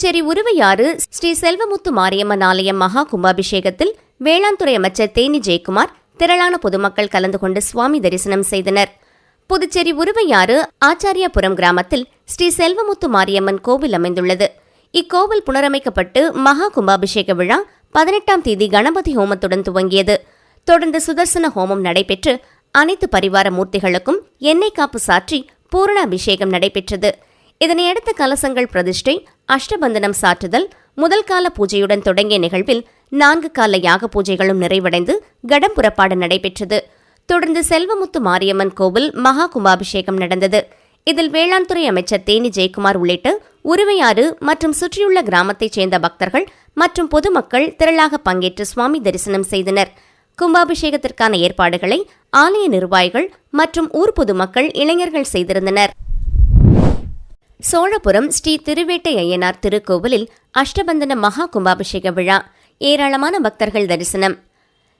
புதுச்சேரி உருவையாறு ஸ்ரீ செல்வமுத்து மாரியம்மன் ஆலயம் மகா கும்பாபிஷேகத்தில் வேளாண்துறை அமைச்சர் தேனி ஜெயக்குமார் திரளான பொதுமக்கள் கலந்து கொண்டு சுவாமி தரிசனம் செய்தனர். புதுச்சேரி உருவையாறு ஆச்சாரியாபுரம் கிராமத்தில் ஸ்ரீ செல்வமுத்து மாரியம்மன் கோவில் அமைந்துள்ளது. இக்கோவில் புனரமைக்கப்பட்டு மகா கும்பாபிஷேக விழா பதினெட்டாம் தேதி கணபதி ஹோமத்துடன் துவங்கியது. தொடர்ந்து சுதர்சன ஹோமம் நடைபெற்று அனைத்து பரிவார மூர்த்திகளுக்கும் எண்ணெய் காப்பு சாற்றி பூரண அபிஷேகம் நடைபெற்றது. இதனையடுத்து கலசங்கள் பிரதிஷ்டை அஷ்டபந்தனம் சாற்றுதல் முதல் கால பூஜையுடன் தொடங்கிய நிகழ்வில் நான்கு கால யாக பூஜைகளும் நிறைவடைந்து கடம் புறப்பாடு நடைபெற்றது. தொடர்ந்து செல்வமுத்து மாரியம்மன் கோவில் மகா கும்பாபிஷேகம் நடந்தது. இதில் வேளாண்துறை அமைச்சர் தேனி ஜெயக்குமார் உள்ளிட்ட உருவையாறு மற்றும் சுற்றியுள்ள கிராமத்தைச் சேர்ந்த பக்தர்கள் மற்றும் பொதுமக்கள் திரளாக பங்கேற்று சுவாமி தரிசனம் செய்தனர். கும்பாபிஷேகத்திற்கான ஏற்பாடுகளை ஆலய நிர்வாகிகள் மற்றும் ஊர் பொதுமக்கள் இளைஞர்கள் செய்திருந்தனர். சோழபுரம் ஸ்ரீ திருவேட்டை ஐயனார் திருக்கோவிலில் அஷ்டபந்தன மகா கும்பாபிஷேக விழா. ஏராளமான பக்தர்கள் தரிசனம்.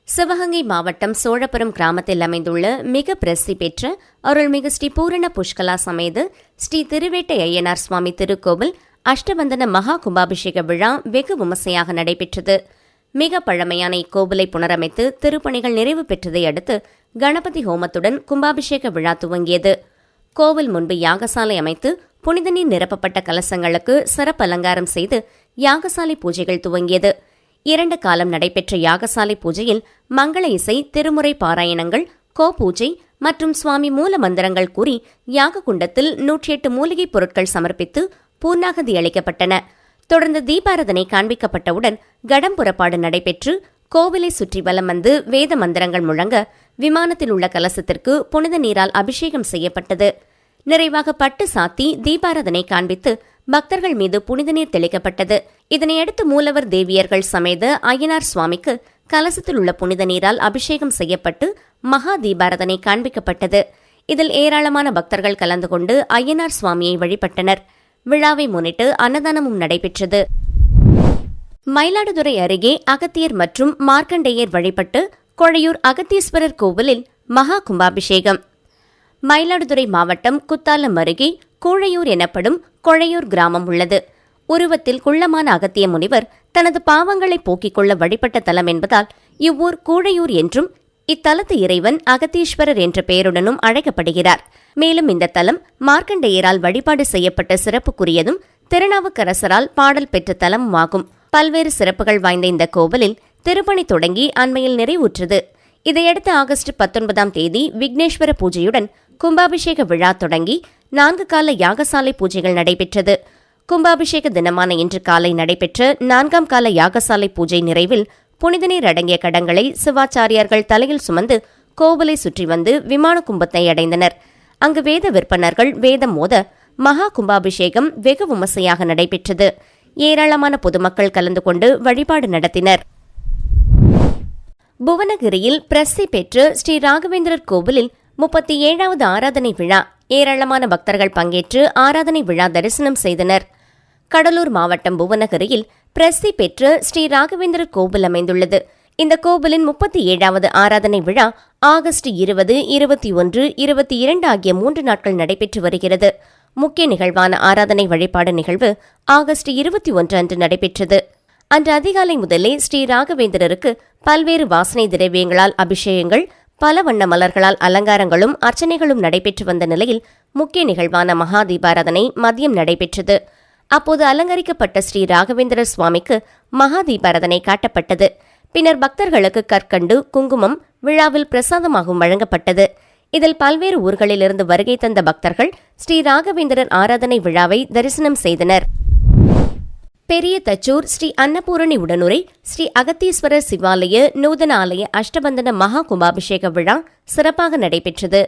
சிவகங்கை மாவட்டம் சோழபுரம் கிராமத்தில் அமைந்துள்ள மிக பிரசித்தி பெற்ற அருள்மிகு ஸ்ரீ பூரண புஷ்கலா சமேத ஸ்ரீ திருவேட்டை ஐயனார் சுவாமி திருக்கோவில் அஷ்டபந்தன மகா கும்பாபிஷேக விழா வெகு விமர்சையாக நடைபெற்றது. மிக பழமையான இக்கோவிலை புனரமைத்து திருப்பணிகள் நிறைவு பெற்றதை அடுத்து கணபதி ஹோமத்துடன் கும்பாபிஷேக விழா துவங்கியது. கோவில் முன்பு யாகசாலை அமைத்து புனித நீர் நிரப்பப்பட்ட கலசங்களுக்கு சிறப்பு அலங்காரம் செய்து யாகசாலை பூஜைகள் துவங்கியது. இரண்டு காலம் நடைபெற்ற யாகசாலை பூஜையில் மங்கள இசை திருமுறை பாராயணங்கள் கோ பூஜை மற்றும் சுவாமி மூல மந்திரங்கள் கூறி யாக குண்டத்தில் நூற்றி எட்டு மூலிகைப் பொருட்கள் சமர்ப்பித்து பூர்ணாகதி அளிக்கப்பட்டன. தொடர்ந்து தீபாரதனை காண்பிக்கப்பட்டவுடன் கடம் புறப்பாடு நடைபெற்று கோவிலை சுற்றி வலம் வந்து வேத மந்திரங்கள் முழங்க விமானத்தில் உள்ள கலசத்திற்கு புனித நீரால் அபிஷேகம் செய்யப்பட்டது. நிறைவாக பட்டு சாத்தி தீபாரதனை காண்பித்து பக்தர்கள் மீது புனித நீர் தெளிக்கப்பட்டது. இதனையடுத்து மூலவர் தேவியர்கள் சமேத அய்யனார் சுவாமிக்கு கலசத்தில் உள்ள புனித நீரால் அபிஷேகம் செய்யப்பட்டு மகா தீபாரதனை காண்பிக்கப்பட்டது. இதில் ஏராளமான பக்தர்கள் கலந்து கொண்டு அய்யனார் சுவாமியை வழிபட்டனர். விழாவை முன்னிட்டு அன்னதானமும் நடைபெற்றது. மயிலாடுதுறை அருகே அகத்தியர் மற்றும் மார்க்கண்டேயர் வழிபட்டு கொழையூர் அகத்தீஸ்வரர் கோவிலில் மகா கும்பாபிஷேகம். மயிலாடுதுறை மாவட்டம் குத்தாலம் அருகே கூழையூர் எனப்படும் கொழையூர் கிராமம் உள்ளது. உருவத்தில் குள்ளமான அகத்திய முனிவர் தனது பாவங்களை போக்கிக் கொள்ள வழிபட்ட தலம் என்பதால் இவ்வூர் கூழையூர் என்றும் இத்தலத்து இறைவன் அகத்தீஸ்வரர் என்ற பெயருடனும் அழைக்கப்படுகிறார். மேலும் இந்த தலம் மார்க்கண்டேயரால் வழிபாடு செய்யப்பட்ட சிறப்புக்குரியதும் திருநாவுக்கரசரால் பாடல் பெற்ற தலமும் ஆகும் பல்வேறு சிறப்புகள் வாய்ந்த இந்த கோவிலில் திருப்பணி தொடங்கி அண்மையில் நிறைவுற்றது. இதையடுத்து ஆகஸ்ட் பத்தொன்பதாம் தேதி விக்னேஸ்வர பூஜையுடன் கும்பாபிஷேக விழா தொடங்கி நான்கு கால யாகசாலை பூஜைகள் நடைபெற்றது. கும்பாபிஷேக தினமான இன்று காலை நடைபெற்ற நான்காம் கால யாகசாலை பூஜை நிறைவில் புனித நீர் அடங்கிய கடங்களை சிவாச்சாரியார்கள் தலையில் சுமந்து கோவிலை சுற்றி வந்து விமான கும்பத்தை அடைந்தனர். அங்கு வேத விற்பனர்கள் வேதம் மோத மகா கும்பாபிஷேகம் வெகு விமர்சையாக நடைபெற்றது. ஏராளமான பொதுமக்கள் கலந்து கொண்டு வழிபாடு நடத்தினர். புவனகிரியில் பிரசி பெற்று ஸ்ரீ ராகவேந்திரர் கோவிலில் முப்பத்தி ஏழாவது ஆராதனை விழா. ஏராளமான பக்தர்கள் பங்கேற்று ஆராதனை விழா தரிசனம் செய்தனர். கடலூர் மாவட்டம் புவனகிரியில் பிரசி பெற்று ஸ்ரீ ராகவேந்திரர் கோவில் அமைந்துள்ளது. இந்த கோவிலின் முப்பத்தி ஏழாவது ஆராதனை விழா ஆகஸ்ட் இருபது இருபத்தி ஒன்று இருபத்தி இரண்டு ஆகிய மூன்று நாட்கள் நடைபெற்று வருகிறது. முக்கிய நிகழ்வான ஆராதனை வழிபாடு நிகழ்வு ஆகஸ்ட் இருபத்தி ஒன்று அன்று நடைபெற்றது. அன்று அதிகாலை முதலே ஸ்ரீ ராகவேந்திரருக்கு பல்வேறு வாசனை திரவியங்களால் அபிஷேகங்கள் பல வண்ண மலர்களால் அலங்காரங்களும் அர்ச்சனைகளும் நடைபெற்று வந்த நிலையில் முக்கிய நிகழ்வான மகா தீபாராதனை மதியம் நடைபெற்றது. அப்போது அலங்கரிக்கப்பட்ட ஸ்ரீ ராகவேந்திர சுவாமிக்கு மகா தீபாராதனை காட்டப்பட்டது. பின்னர் பக்தர்களுக்கு கற்கண்டு குங்குமம் விழாவில் பிரசாதமாகவும் வழங்கப்பட்டது. இதில் பல்வேறு ஊர்களிலிருந்து வருகை தந்த பக்தர்கள் ஸ்ரீ ராகவேந்திரர் ஆராதனை விழாவை தரிசனம் செய்தனர். பெரிய தச்சூர் ஸ்ரீ அன்னபூரணி உடனுரை ஸ்ரீ அகத்தீஸ்வரர் சிவாலய நூதன ஆலய அஷ்டபந்தன மகா கும்பாபிஷேக விழா சிறப்பாக நடைபெற்றது.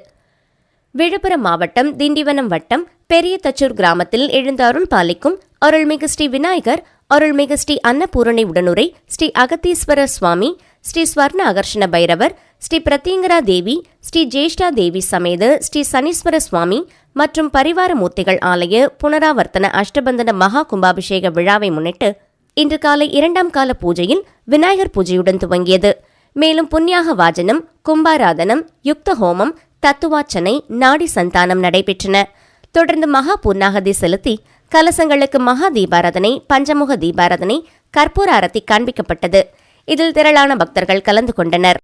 விழுப்புரம் மாவட்டம் திண்டிவனம் வட்டம் பெரிய தச்சூர் கிராமத்தில் எழுந்தருள் பாலிக்கும் அருள்மிகு ஸ்ரீ விநாயகர் அருள்மிகு ஸ்ரீ அன்னபூரணி உடனுரை ஸ்ரீ அகத்தீஸ்வரர் சுவாமி ஸ்ரீ ஸ்வர்ண அகர்ஷண பைரவர் ஸ்ரீ பிரத்யங்கரா தேவி ஸ்ரீ ஜேஷ்டா தேவி சமேத ஸ்ரீ சனீஸ்வர சுவாமி மற்றும் பரிவார மூர்த்திகள் ஆலய புனராவர்த்தன அஷ்டபந்தன மகா கும்பாபிஷேக விழாவை முன்னிட்டு இன்று காலை இரண்டாம் கால பூஜையில் விநாயகர் பூஜையுடன் துவங்கியது. மேலும் புண்ணியாக வாஜனம் கும்பாராதனம் யுக்த ஹோமம் தத்துவாச்சனை நாடி சந்தானம் நடைபெற்றன. தொடர்ந்து மகா பூர்ணாகதி செலுத்தி கலசங்களுக்கு மகா தீபாராதனை பஞ்சமுக தீபாராதனை கற்பூர அரத்தி காண்பிக்கப்பட்டது. இதில் திரளான பக்தர்கள் கலந்து கொண்டனர்.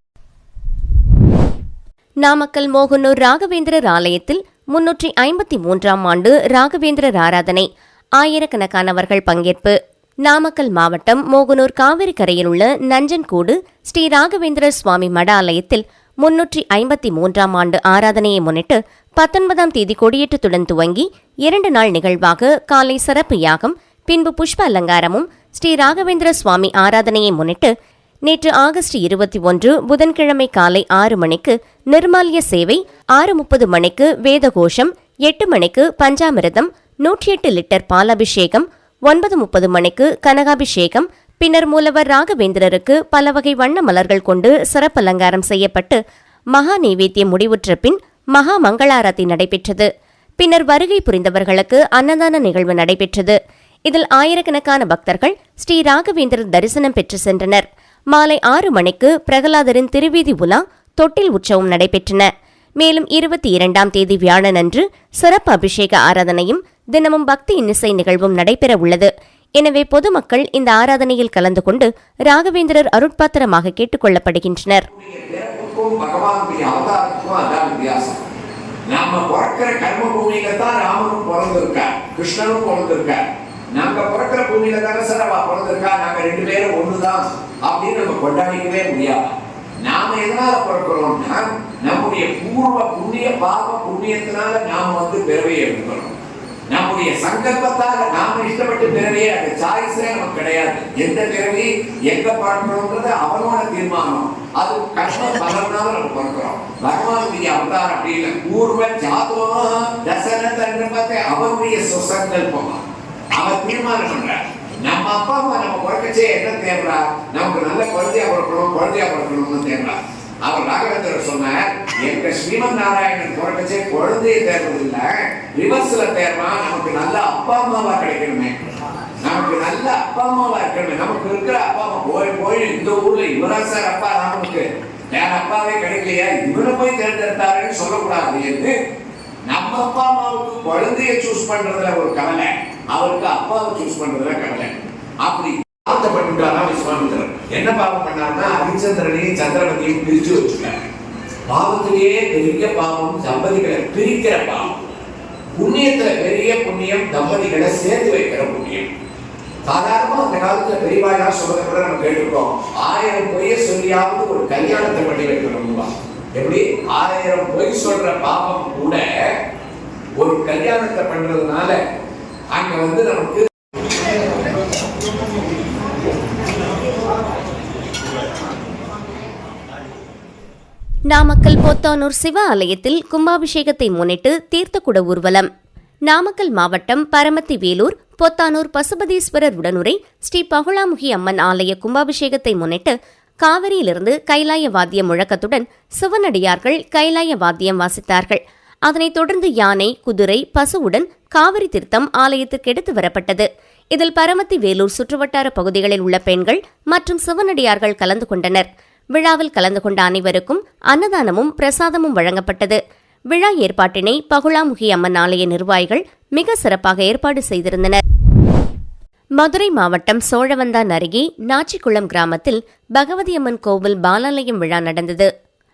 நாமக்கல் மோகனூர் ராகவேந்திரர் ஆலயத்தில் முன்னூற்றி ஐம்பத்தி மூன்றாம் ஆண்டு ராகவேந்திரர் ஆராதனை. ஆயிரக்கணக்கானவர்கள் பங்கேற்பு. நாமக்கல் மாவட்டம் மோகனூர் காவிரி கரையில் உள்ள நஞ்சன்கூடு ஸ்ரீ ராகவேந்திர சுவாமி மட ஆலயத்தில் முன்னூற்றி ஐம்பத்தி மூன்றாம் ஆண்டு ஆராதனையை முன்னிட்டு பத்தொன்பதாம் தேதி கொடியேற்றத்துடன் துவங்கி இரண்டு நாள் நிகழ்வாக காலை சிறப்பு யாகம் பின்பு புஷ்ப அலங்காரமும் ஸ்ரீ ராகவேந்திர சுவாமி ஆராதனையை முன்னிட்டு நேற்று ஆகஸ்ட் இருபத்தி ஒன்று புதன்கிழமை காலை ஆறு மணிக்கு நிர்மால்ய சேவை ஆறு முப்பது மணிக்கு வேதகோஷம் எட்டு மணிக்கு பஞ்சாமிரதம் நூற்றி எட்டு லிட்டர் பாலாபிஷேகம் ஒன்பது முப்பது மணிக்கு கனகாபிஷேகம் பின்னர் மூலவர் ராகவேந்திரருக்கு பல வகை வண்ண மலர்கள் கொண்டு சிறப்பு அலங்காரம் செய்யப்பட்டு மகா நைவேத்தியம் முடிவுற்ற பின் மகா மங்களாரத்தி நடைபெற்றது. பின்னர் வருகை புரிந்தவர்களுக்கு அன்னதான நிகழ்வு நடைபெற்றது. இதில் ஆயிரக்கணக்கான பக்தர்கள் ஸ்ரீ ராகவேந்திரர் தரிசனம் பெற்று சென்றனர். மாலை ஆறு மணிக்கு பிரகலாதரின் திருவீதி உலா தொட்டில் உற்சவம் நடைபெற்றன. மேலும் இருபத்தி இரண்டாம் தேதி வியாழனன்று சிறப்பு அபிஷேக ஆராதனையும் தினமும் பக்தி இன்னிசை நிகழ்வும் நடைபெற உள்ளது. எனவே பொதுமக்கள் இந்த ஆராதனையில் கலந்து கொண்டு ராகவேந்திரர் அருட்பாத்திரமாக கேட்டுக் கொள்ளப்படுகின்றனர். நாம பிறக்கிற கர்ம பூமியில தான் ராமனும் பிறந்திருக்கார் கிருஷ்ணனும் பிறந்திருக்கார். நாங்க பிறக்கிற பூமியில தானே சார் அவ பிறந்திருக்கா? நாங்க ரெண்டு பேரும் ஒண்ணுதான். அப்படின்னு நம்ம கொண்டாடிக்கவே முடியாது. நாம எதனால பிறக்கிறோம்னா நம்முடைய பூர்வ புண்ணிய பாவ புண்ணியத்தினால நாம வந்து பிறவையை எடுக்கிறோம். நம்முடைய சங்கல்பத்தால நாம இஷ்டப்பட்டு பிறவையே அந்த சாய்ஸே நமக்கு கிடையாது. எந்த பிறவி எங்க பிறக்கணும்ன்றது அவனோட தீர்மானம். அது கர்ம பலனால நம்ம பிறக்கிறோம். பகவானுடைய அவதாரம் அப்படின்னு பூர்வ ஜாதோ தசரத அவனுடைய சுசங்கல்பமா? அவர் தீர்மானம் பண்றார். நம்ம அப்பா அம்மா நம்ம குழந்தைச்சே என்ன தேடுறா நமக்கு நல்ல குழந்தையா பிறக்கணும் குழந்தையா பிறக்கணும்னு தேடுறா அவர் ராகவேந்தர் சொன்னார் எங்க ஸ்ரீமன் நாராயணன் பிறப்பச்சே குழந்தையை தேடுறது இல்ல ரிவர்ஸ்ல தேடுறான் நமக்கு நல்ல அப்பா அம்மாவா கிடைக்கணுமே. நமக்கு நல்ல அப்பா அம்மாவா இருக்கணுமே. நமக்கு இருக்கிற அப்பா அம்மா போய் போய் இந்த ஊர்ல இவரா சார் அப்பா நமக்கு. வேற அப்பாவே கிடைக்கலையா? இவரை போய் தேர்ந்தெடுத்தாருன்னு சொல்லக்கூடாது. என்று நம்ம அப்பா அம்மாவுக்கு குழந்தைய சூஸ் பண்றதுல ஒரு கவலை. அவருக்கு அப்பாவை சூஸ் பண்றதுல கவலை. அப்படி ஆத்தப்பட்டுட்டாரா விஸ்வாமித்திரர் என்ன பாவம் பண்ணாருன்னா ஹரிச்சந்திரனையும் சந்திரவதியையும் பிரிச்சு வச்சுட்டார். பாவத்திலேயே பெரிய பாவம் தம்பதிகளை பிரிக்கிற பாவம். புண்ணியத்துல பெரிய புண்ணியம் தம்பதிகளை சேர்த்து வைக்கிற புண்ணியம். சாதாரணமா அந்த காலத்துல பெரியவாயா சொல்றத கூட நம்ம கேட்டிருக்கோம். ஆயிரம் பொய்ய சொல்லியாவது ஒரு கல்யாணத்தை பண்ணி வைக்கணும்பா எப்படி? ஆயிரம் பொய் சொல்ற பாபம் கூட ஒரு கல்யாணத்தை பண்றதுனால அங்க வந்து நமக்கு நாமக்கல் போத்தானூர் சிவ ஆலயத்தில் கும்பாபிஷேகத்தை முன்னிட்டு தீர்த்தக்குட ஊர்வலம். நாமக்கல் மாவட்டம் பரமத்தி வேலூர் பொத்தானூர் பசுபதீஸ்வரர் உடனுரை ஸ்ரீ பகுளாமுகி அம்மன் ஆலய கும்பாபிஷேகத்தை முன்னிட்டு காவிரியிலிருந்து கைலாய வாத்தியம் முழக்கத்துடன் சிவனடியார்கள் கைலாய வாத்தியம் வாசித்தார்கள். அதனைத் தொடர்ந்து யானை குதிரை பசுவுடன் காவிரி தீர்த்தம் ஆலயத்திற்கு எடுத்து வரப்பட்டது. இதில் பரமத்தி வேலூர் சுற்றுவட்டார பகுதிகளில் உள்ள பெண்கள் மற்றும் சிவனடியார்கள் கலந்து கொண்டனர். விழாவில் கலந்து கொண்ட அனைவருக்கும் அன்னதானமும் பிரசாதமும் வழங்கப்பட்டது. விழா ஏற்பாட்டினை பகுளாமுகி அம்மன் ஆலய நிர்வாகிகள் மிக சிறப்பாக ஏற்பாடு செய்திருந்தனர். மதுரை மாவட்டம் சோழவந்தான் அருகே நாச்சிக்குளம் கிராமத்தில் பகவதி அம்மன் கோவில் பாலாலயம் விழா நடந்தது.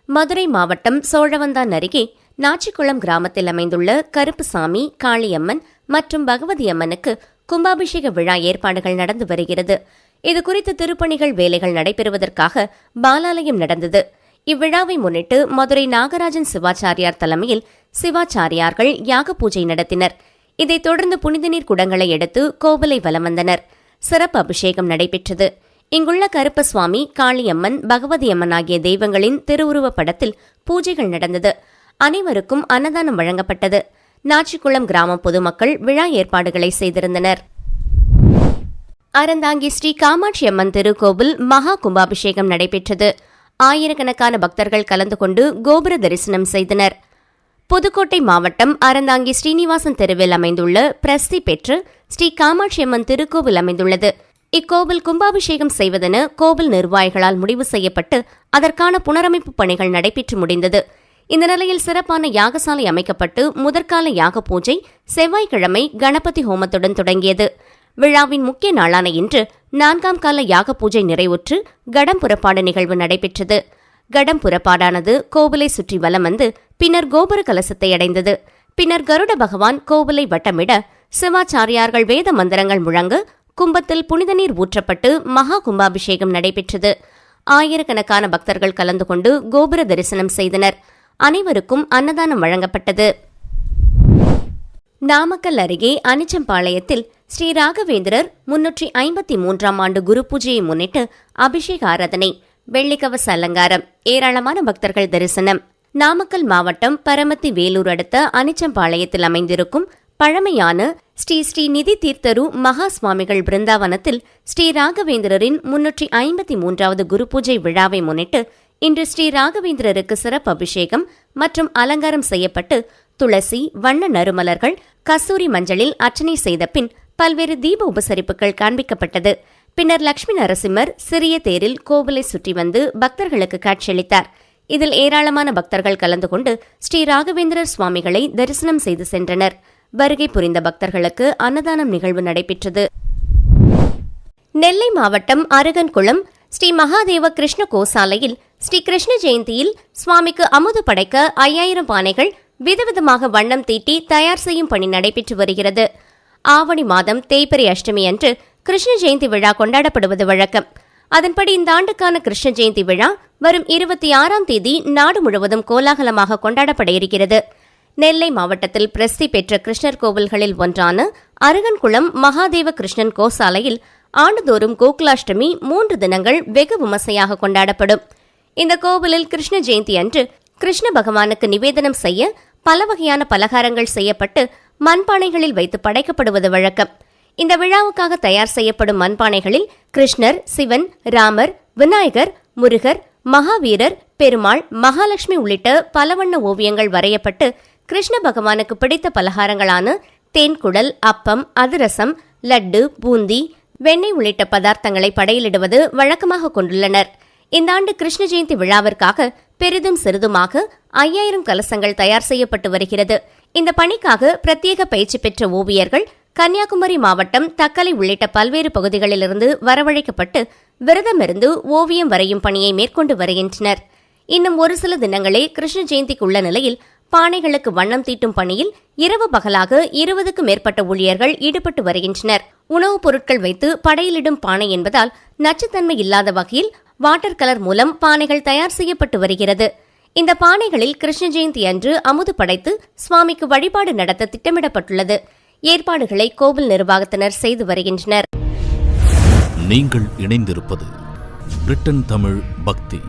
மதுரை மாவட்டம் சோழவந்தான் அருகே நாச்சிக்குளம் கிராமத்தில் அமைந்துள்ள கருப்புசாமி காளியம்மன் மற்றும் பகவதி அம்மனுக்கு கும்பாபிஷேக விழா ஏற்பாடுகள் நடந்து வருகிறது. இதுகுறித்து திருப்பணிகள் வேலைகள் நடைபெறுவதற்காக பாலாலயம் நடந்தது. இவ்விழாவை முன்னிட்டு மதுரை நாகராஜன் சிவாச்சாரியார் தலைமையில் சிவாச்சாரியார்கள் யாக பூஜை நடத்தினர். இதைத் தொடர்ந்து புனித நீர் குடங்களை எடுத்து கோவிலை வலம் வந்தனர். சிறப்பு அபிஷேகம் நடைபெற்றது. இங்குள்ள கருப்பசுவாமி காளியம்மன் பகவதி அம்மன் ஆகிய தெய்வங்களின் திருவுருவப் படத்தில் பூஜைகள் நடந்தது. அனைவருக்கும் அன்னதானம் வழங்கப்பட்டது. நாச்சிக்குளம் கிராம பொதுமக்கள் விழா ஏற்பாடுகளை செய்திருந்தனர். அறந்தாங்கி ஸ்ரீ காமாட்சி அம்மன் திருக்கோவில் மகா கும்பாபிஷேகம் நடைபெற்றது. ஆயிரக்கணக்கான பக்தர்கள் கலந்து கொண்டு கோபுர தரிசனம் செய்தனர். புதுக்கோட்டை மாவட்டம் அறந்தாங்கி ஸ்ரீனிவாசன் தெருவில் அமைந்துள்ள பிரசித்தி பெற்று ஸ்ரீ காமாட்சி அம்மன் திருக்கோவில் அமைந்துள்ளது. இக்கோவில் கும்பாபிஷேகம் செய்வதென கோவில் நிர்வாகிகளால் முடிவு செய்யப்பட்டு அதற்கான புனரமைப்பு பணிகள் நடைபெற்று முடிந்தது. இந்த நிலையில் சிறப்பான யாகசாலை அமைக்கப்பட்டு முதற்கால யாக பூஜை செவ்வாய்க்கிழமை கணபதி ஹோமத்துடன் தொடங்கியது. விழாவின் முக்கிய நாளான இன்று நான்காம் கால யாக பூஜை நிறைவுற்று கடம் புறப்பாடு நிகழ்வு நடைபெற்றது. கடம் புறப்பாடானது கோவிலை சுற்றி வலம் வந்து பின்னர் கோபுர கலசத்தை அடைந்தது. பின்னர் கருட பகவான் கோவிலை வட்டமிட சிவாச்சாரியார்கள் வேத மந்திரங்கள் முழங்க கும்பத்தில் புனித நீர் ஊற்றப்பட்டு மகா கும்பாபிஷேகம் நடைபெற்றது. ஆயிரக்கணக்கான பக்தர்கள் கலந்து கொண்டு கோபுர தரிசனம் செய்தனர். அனைவருக்கும் அன்னதானம் வழங்கப்பட்டது. நாமக்கல் அருகே அனிச்சம்பாளையத்தில் ஸ்ரீ ராகவேந்திரர் முன்னூற்றி ஐம்பத்தி மூன்றாம் ஆண்டு குரு பூஜையை முன்னிட்டு அபிஷேக ஆராதனை வெள்ளிக்கவச அலங்காரம் ஏராளமான பக்தர்கள் தரிசனம். நாமக்கல் மாவட்டம் பரமத்தி வேலூர் அடுத்த அனிச்சம்பாளையத்தில் அமைந்திருக்கும் பழமையான ஸ்ரீ ஸ்ரீ நிதி தீர்த்தரு மகா சுவாமிகள் பிருந்தாவனத்தில் ஸ்ரீ ராகவேந்திரரின் முன்னூற்றி ஐம்பத்தி மூன்றாவது குரு பூஜை விழாவை முன்னிட்டு இன்று ஸ்ரீ ராகவேந்திரருக்கு சிறப்பு அபிஷேகம் மற்றும் அலங்காரம் செய்யப்பட்டு துளசி வண்ண நறுமலர்கள் கஸ்தூரி மஞ்சளில் அர்ச்சனை செய்த பின் பல்வேறு தீப உபசரிப்புகள் காண்பிக்கப்பட்டது. பின்னர் லட்சுமி நரசிம்மர் சிறிய தேரில் கோவிலை சுற்றி வந்து பக்தர்களுக்கு காட்சியளித்தார். இதில் ஏராளமான பக்தர்கள் கலந்து கொண்டு ஸ்ரீ ராகவேந்திரர் சுவாமிகளை தரிசனம் செய்து சென்றனர். வருகை புரிந்த பக்தர்களுக்கு அன்னதானம் நிகழ்வு நடைபெற்றது. நெல்லை மாவட்டம் அருகன்குளம் ஸ்ரீ மகாதேவ கிருஷ்ண கோசாலையில் ஸ்ரீ கிருஷ்ண ஜெயந்தியில் சுவாமிக்கு அமுது படைக்க ஐயாயிரம் பானைகள் விதவிதமாக வண்ணம் தீட்டி தயார் செய்யும் பணி நடைபெற்று வருகிறது. ஆவணி மாதம் தேய்பிரை அஷ்டமி அன்று கிருஷ்ண ஜெயந்தி விழா கொண்டாடப்படுவது வழக்கம். அதன்படி இந்த ஆண்டுக்கான கிருஷ்ண ஜெயந்தி விழா வரும் இருபத்தி ஆறாம் தேதி நாடு முழுவதும் கோலாகலமாக கொண்டாடப்பட இருக்கிறது. நெல்லை மாவட்டத்தில் பிரசித்தி பெற்ற கிருஷ்ணர் கோவில்களில் ஒன்றான அருகன்குளம் மகாதேவ கிருஷ்ணன் கோசாலையில் ஆண்டுதோறும் கோகுலாஷ்டமி மூன்று தினங்கள் வெகு விமர்சையாக கொண்டாடப்படும். இந்த கோவிலில் கிருஷ்ண ஜெயந்தி அன்று கிருஷ்ண பகவானுக்கு நிவேதனம் செய்ய பல வகையான பலகாரங்கள் செய்யப்பட்டு மண்பானைகளில் வைத்து படைக்கப்படுவது வழக்கம். இந்த விழாவுக்காக தயார் செய்யப்படும் மண்பானைகளில் கிருஷ்ணர் சிவன் ராமர் விநாயகர் முருகர் மகாவீரர் பெருமாள் மகாலட்சுமி உள்ளிட்ட பல வண்ண ஓவியங்கள் வரையப்பட்டு கிருஷ்ண பகவானுக்கு பிடித்த பலகாரங்களான தேன்குடல் அப்பம் அதிரசம் லட்டு பூந்தி வெண்ணெய் உள்ளிட்ட பதார்த்தங்களை படையிலிடுவது வழக்கமாக கொண்டுள்ளனர். இந்த ஆண்டு கிருஷ்ண ஜெயந்தி விழாவிற்காக பெரிதும் சிறிதுமாக ஐயாயிரம் கலசங்கள் தயார் செய்யப்பட்டு வருகிறது. இந்த பணிக்காக பிரத்யேக பயிற்சி பெற்ற ஓவியர்கள் கன்னியாகுமரி மாவட்டம் தக்கலை உள்ளிட்ட பல்வேறு பகுதிகளிலிருந்து வரவழைக்கப்பட்டு விரதமிருந்து ஓவியம் வரையும் பணியை மேற்கொண்டு வருகின்றனர். இன்னும் ஒரு சில தினங்களே கிருஷ்ண ஜெயந்திக்கு உள்ள நிலையில் பானைகளுக்கு வண்ணம் தீட்டும் பணியில் இரவு பகலாக இருபதுக்கு மேற்பட்ட ஊழியர்கள் ஈடுபட்டு வருகின்றனர். உணவுப் பொருட்கள் வைத்து படையிலிடும் பானை என்பதால் நச்சுத்தன்மை இல்லாத வகையில் வாட்டர் கலர் மூலம் பானைகள் தயார் செய்யப்பட்டு வருகிறது. இந்த பானைகளில் கிருஷ்ண ஜெயந்தி அன்று அமுது படைத்து சுவாமிக்கு வழிபாடு நடத்த திட்டமிடப்பட்டுள்ளது. ஏற்பாடுகளை கோவில் நிர்வாகத்தினர் செய்து வருகின்றனர். நீங்கள் இணைந்திருப்பது பிரிட்டன் தமிழ் பக்தி.